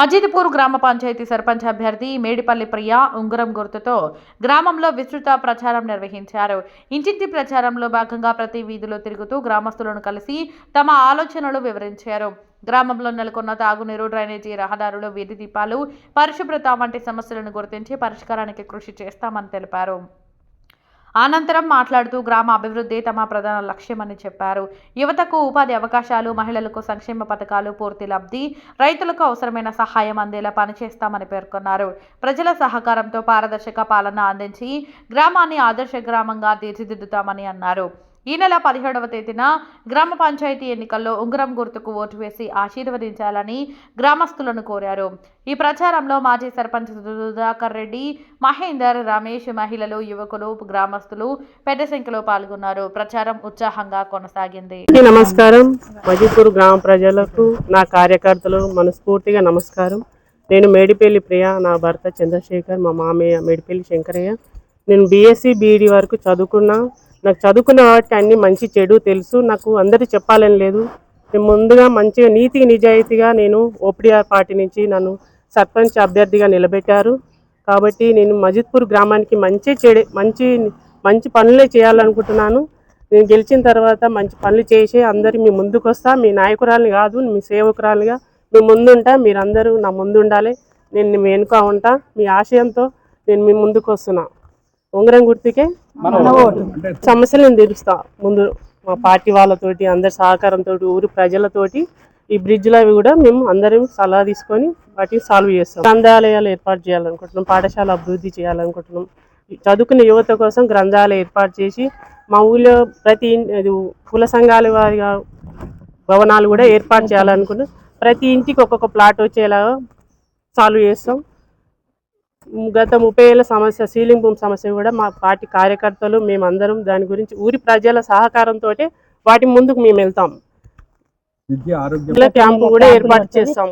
మజీద్పూర్ గ్రామ పంచాయతీ సర్పంచ్ అభ్యర్థి మేడిపల్లి ప్రియ ఉంగరం గుర్తుతో గ్రామంలో విస్తృత ప్రచారం నిర్వహించారు. ఇంటింటి ప్రచారంలో భాగంగా ప్రతి వీధిలో తిరుగుతూ గ్రామస్తులను కలిసి తమ ఆలోచనలు వివరించారు. గ్రామంలో నెలకొన్న తాగునీరు డ్రైనేజీ రహదారులు వీధి దీపాలు పరిశుభ్రత వంటి సమస్యలను గుర్తించి పరిష్కారానికి కృషి చేస్తామని తెలిపారు. అనంతరం మాట్లాడుతూ గ్రామ అభివృద్ధి తమ ప్రధాన లక్ష్యమని చెప్పారు. యువతకు ఉపాధి అవకాశాలు మహిళలకు సంక్షేమ పథకాలు పూర్తి లబ్ధి రైతులకు అవసరమైన సహాయం అందేలా పనిచేస్తామని పేర్కొన్నారు. ప్రజల సహకారంతో పారదర్శక పాలన అందించి గ్రామాన్ని ఆదర్శ గ్రామంగా తీర్చిదిద్దుతామని అన్నారు. ఈ నెల పదిహేడవ తేదీన గ్రామ పంచాయతీ ఎన్నికల్లో ఉంగరం గుర్తుకు ఓటు వేసి ఆశీర్వదించాలని గ్రామస్తులను కోరారు. ఈ ప్రచారంలో మాజీ సర్పంచ్ సుధాకర్ రెడ్డి మహేందర్ రమేష్ మహిళలు యువకులు గ్రామస్తులు పెద్ద సంఖ్యలో పాల్గొన్నారు. ప్రచారం ఉత్సాహంగా కొనసాగింది. నమస్కారం. మజిపూర్ గ్రామ ప్రజలకు నా కార్యకర్తలు మనస్ఫూర్తిగా నమస్కారం. నేను మేడిపల్లి ప్రియ నా భర్త చంద్రశేఖర్ మా మామయ్య మేడిపల్లి శంకరయ్య. నేను బీఎస్సీ బీఈడి వరకు చదువుకున్నా. నాకు చదువుకున్న వాటికి అన్ని మంచి చెడు తెలుసు. నాకు అందరూ చెప్పాలని లేదు. నేను ముందుగా మంచిగా నీతికి నిజాయితీగా నేను ఓపీఆర్ పార్టీ నుంచి నన్ను సర్పంచ్ అభ్యర్థిగా నిలబెట్టారు. కాబట్టి నేను మజిద్పూర్ గ్రామానికి మంచి చెడు మంచి మంచి పనులే చేయాలనుకుంటున్నాను. నేను గెలిచిన తర్వాత మంచి పనులు చేసి అందరు మీ ముందుకు వస్తా. మీ నాయకురాలని కాదు మీ సేవకురాలిగా మీ ముందుంటా. మీరందరూ నా ముందు ఉండాలి నేను మీ వెనుక ఉంటా. మీ ఆశయంతో నేను మీ ముందుకు వస్తున్నాను ఉంగరం గుర్తుకే సమస్యలు నేను తీరుస్తా ముందు మా పార్టీ వాళ్ళతోటి అందరి సహకారంతో ఊరి ప్రజలతోటి ఈ బ్రిడ్జ్లు అవి కూడా మేము అందరం సలహా తీసుకొని వాటిని సాల్వ్ చేస్తాం. గ్రంథాలయాలు ఏర్పాటు చేయాలనుకుంటున్నాం పాఠశాల అభివృద్ధి చేయాలనుకుంటున్నాం. చదువుకునే యువత కోసం గ్రంథాలయం ఏర్పాటు చేసి మా ఊళ్ళో ప్రతి కుల సంఘాల వారిగా భవనాలు కూడా ఏర్పాటు చేయాలనుకుంటున్నాం. ప్రతి ఇంటికి ఒక్కొక్క ప్లాట్ వచ్చేలాగా సాల్వ్ చేస్తాం. గత ముప్పై ఏళ్ళ సమస్య సీలింగ్ భూమి సమస్య కూడా మా పార్టీ కార్యకర్తలు మేమందరం దాని గురించి ఊరి ప్రజల సహకారంతో వాటి ముందుకు మేము వెళ్తాం. విద్య ఆరోగ్యం. ఇలా క్యాంపు కూడా ఏర్పాటు చేస్తాం.